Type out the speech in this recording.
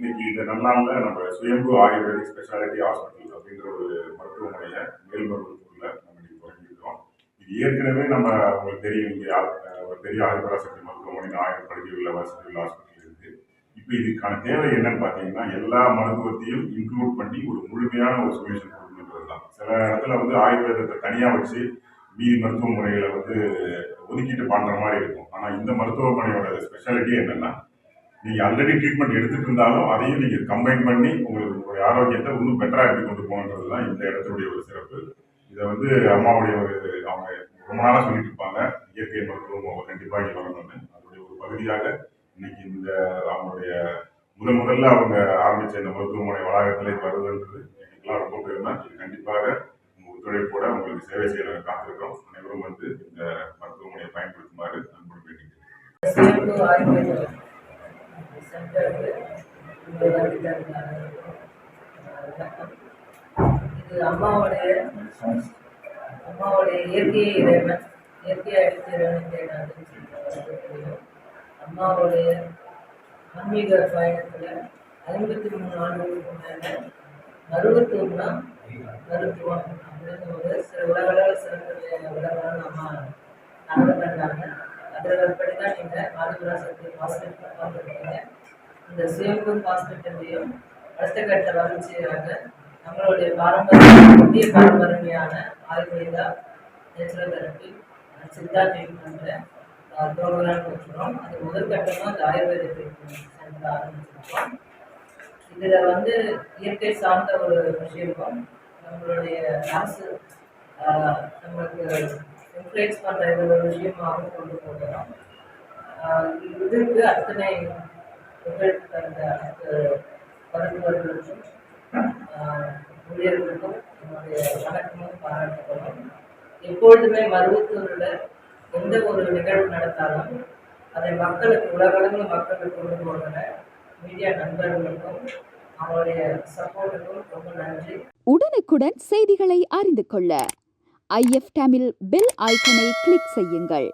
இன்னைக்கு இந்த நன்னாள்ல நம்ம சுயம்பு ஆயுர்வேதிக் ஸ்பெஷாலிட்டி ஹாஸ்பிட்டல் அப்படிங்கிற ஒரு மருத்துவமனையை மேல்மருவத்தூர்ல நம்ம இன்னைக்கு தொடங்கியிருக்கோம். இது ஏற்கனவே நம்ம உங்களுக்கு தெரியும் இங்கே ஆ- அஹ் ஒரு பெரிய ஆதிபராசக்தி மருத்துவமனை ஆயிரம் படுக்கையுள்ள வசதியுள்ள ஹாஸ்பிட்டல் இருக்கு. இப்போ இதுக்கான தேவை என்னன்னு பார்த்தீங்கன்னா எல்லா மருத்துவத்தையும் இன்க்ளூட் பண்ணி ஒரு முழுமையான ஒரு சொல்யூஷன் கொடுக்கணுன்றது தான் சில இடத்துல வந்து ஆயுர்வேதத்தை தனியாக வச்சு மீதி மருத்துவ முறைகளை வந்து ஒதுக்கிட்டு பண்ணுற மாதிரி இருக்கும். ஆனால் இந்த மருத்துவமனையோட ஸ்பெஷாலிட்டி என்னென்னா நீங்கள் ஆல்ரெடி ட்ரீட்மெண்ட் எடுத்துட்டு இருந்தாலும் அதையும் நீங்கள் கம்பைன் பண்ணி உங்களுக்கு உங்களுடைய ஆரோக்கியத்தை இன்னும் பெட்டராக எப்படி கொண்டு போகணுன்றது தான் இந்த இடத்துடைய ஒரு சிறப்பு. இதை வந்து அம்மாவுடைய ஒரு அவங்க ரொம்ப நாளாக சொல்லிட்டு இருப்பாங்க. இயற்கை மருத்துவம் கண்டிப்பாக இங்கே வரணும்னு. அதனுடைய ஒரு பகுதியாக இன்னைக்கு இந்த அவங்களுடைய முதல் முதல்ல அவங்க ஆரம்பித்த இந்த மருத்துவமனை வளாகத்தில் இது வருதுன்றது எங்களுக்கெல்லாம் ரொம்ப பெருமை. இது கண்டிப்பாக உங்கள் ஒத்துழைப்போட உங்களுக்கு சேவை செய்ய காத்திருக்கிறோம். அனைவரும் வந்து இந்த மருத்துவமனையை பயன்படுத்துமாறு அன்போடு கேட்டுக்கிறேன் சிறப்பு ஆய்வு வணக்கம். இது அம்மாவுடைய அம்மாவுடைய இயற்கை இறைவன் இயற்கை அடித்த இறைவன் தேடாது அம்மாவுடைய ஆன்மீக பயணத்தில் ஐம்பத்தி மூணு ஆண்டுகளுக்கு மேலே தான் மருத்துவம் அப்படின்னு ஒரு சில உலகளவில் சிறந்த உலகளவில் அம்மா நடந்து கண்டாங்க அதில் ஒருபடி தான் நீங்கள் ஆதிபராசக்தி ஹாஸ்பிட்டல் பார்த்துருக்கீங்க இந்த சுயம்பு ஹாஸ்பிட்டல்லையும் அடுத்த கட்ட வளர்ச்சியாக நம்மளுடைய பாரம்பரிய இந்திய பாரம்பரியமான ஆயுர்வேதா நேச்சுரல் தெரப்பி சித்தா ட்ரீட்மெண்ட்டில் ப்ரோக்ராம் வச்சுருக்கோம் அது முதல் கட்டமாக இந்த ஆயுர்வேத ட்ரீட்மெண்ட் சென்டர் ஆரம்பிச்சிருக்கோம். இதில் வந்து இயற்கை சார்ந்த ஒரு விஷயம். நம்மளுடைய அரசு நம்மளுக்கு என்கரேஜ் பண்ணுற ஒரு விஷயமாக கொண்டு போகிறோம் இதுக்கு அத்தனை புகழ் தந்த மருத்துவர்களுக்கும் ஊழியர்களுக்கும் என்னுடைய வணக்கமும் பாராட்டுகளும் எப்பொழுதுமே மருவத்தூரில் எந்த ஒரு நிகழ்வு நடத்தாலும் அதை மக்களுக்கு உலகளவில் மக்களுக்கு கொண்டு போகிற மீடியா நண்பர்களுக்கும் அவருடைய சப்போர்ட்டுக்கும் ரொம்ப நன்றி. உடனுக்குடன் செய்திகளை அறிந்து கொள்ள ஐஎஃப் தமிழ் பெல் ஐக்கனை கிளிக் செய்யுங்கள்.